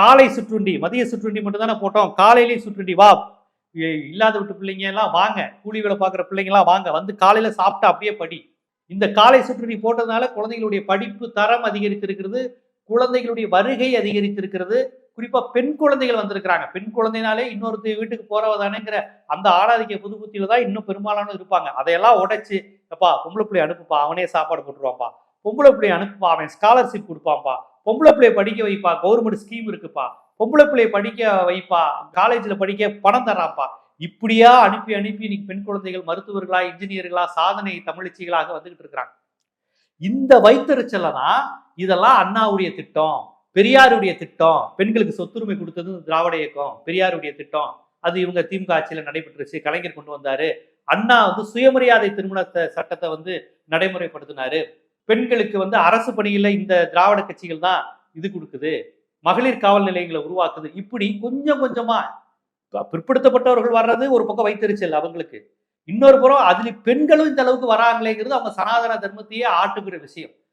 காலை சுற்றுண்டி மதிய சுற்றுண்டி மட்டும் தானே போட்டோம். காலையிலேயே சுற்றுண்டி வா. இ- இல்லாத விட்டு பிள்ளைங்க எல்லாம் வாங்க. கூலி வேலை பார்க்குற பிள்ளைங்கெல்லாம் வாங்க. வந்து காலையில் சாப்பிட்டா அப்படியே படி. இந்த காலை சுற்றுண்டி போட்டதுனால குழந்தைகளுடைய படிப்பு தரம் அதிகரித்திருக்கிறது. குழந்தைகளுடைய வருகை அதிகரித்திருக்கிறது. குறிப்பா பெண் குழந்தைகள் வந்திருக்கிறாங்க. பெண் குழந்தைனாலே இன்னொருத்த வீட்டுக்கு போறவ தானேங்கிற அந்த ஆளாதிக்க புது புத்தியில தான் இன்னும் பெரும்பாலான இருப்பாங்க. அதையெல்லாம் உடைச்சு எப்பா பொம்பளை பிள்ளை அனுப்புப்பா. அவனே சாப்பாடு போட்டுருவான்ப்பா. பொம்பளை பிள்ளை அனுப்புப்பா. அவன் ஸ்காலர்ஷிப் கொடுப்பான்ப்பா. பொம்பளை பிள்ளைய படிக்க வைப்பா கவர்மெண்ட் ஸ்கீம் இருக்குப்பா. பொம்பளை பிள்ளைய படிக்க வைப்பா காலேஜ்ல படிக்க பணம் தர்றாப்பா இப்படியா அனுப்பி அனுப்பி இன்னைக்கு பெண் குழந்தைகள் மருத்துவர்களா இன்ஜினியர்களா சாதனை தமிழ்ச்சிகளாக வந்துகிட்டு இருக்கிறாங்க. இந்த வைத்தறிச்சல தான் இதெல்லாம் அண்ணாவுடைய திட்டம் பெரியாருடைய திட்டம். பெண்களுக்கு சொத்துரிமை கொடுத்தது திராவிட இயக்கம் பெரியாருடைய திட்டம். அது இவங்க திமுக ஆட்சியில நடைபெற்றுச்சு கலைஞர் கொண்டு வந்தாரு. அண்ணா வந்து சுயமரியாதை திருமண சட்டத்தை வந்து நடைமுறைப்படுத்தினாரு. பெண்களுக்கு வந்து அரசு பணியில் இந்த திராவிட கட்சிகள் தான் இது கொடுக்குது. மகளிர் காவல் நிலையங்களை உருவாக்குது. இப்படி கொஞ்சம் கொஞ்சமா பிற்படுத்தப்பட்டவர்கள் வர்றது ஒரு பக்கம் வைத்தறிச்சல் அவங்களுக்கு. இன்னொரு புறம் அதுல பெண்களும் இந்த அளவுக்கு வராங்களேங்கிறது அவங்க சனாதன தர்மத்தையே ஆட்டுகிற விஷயம்.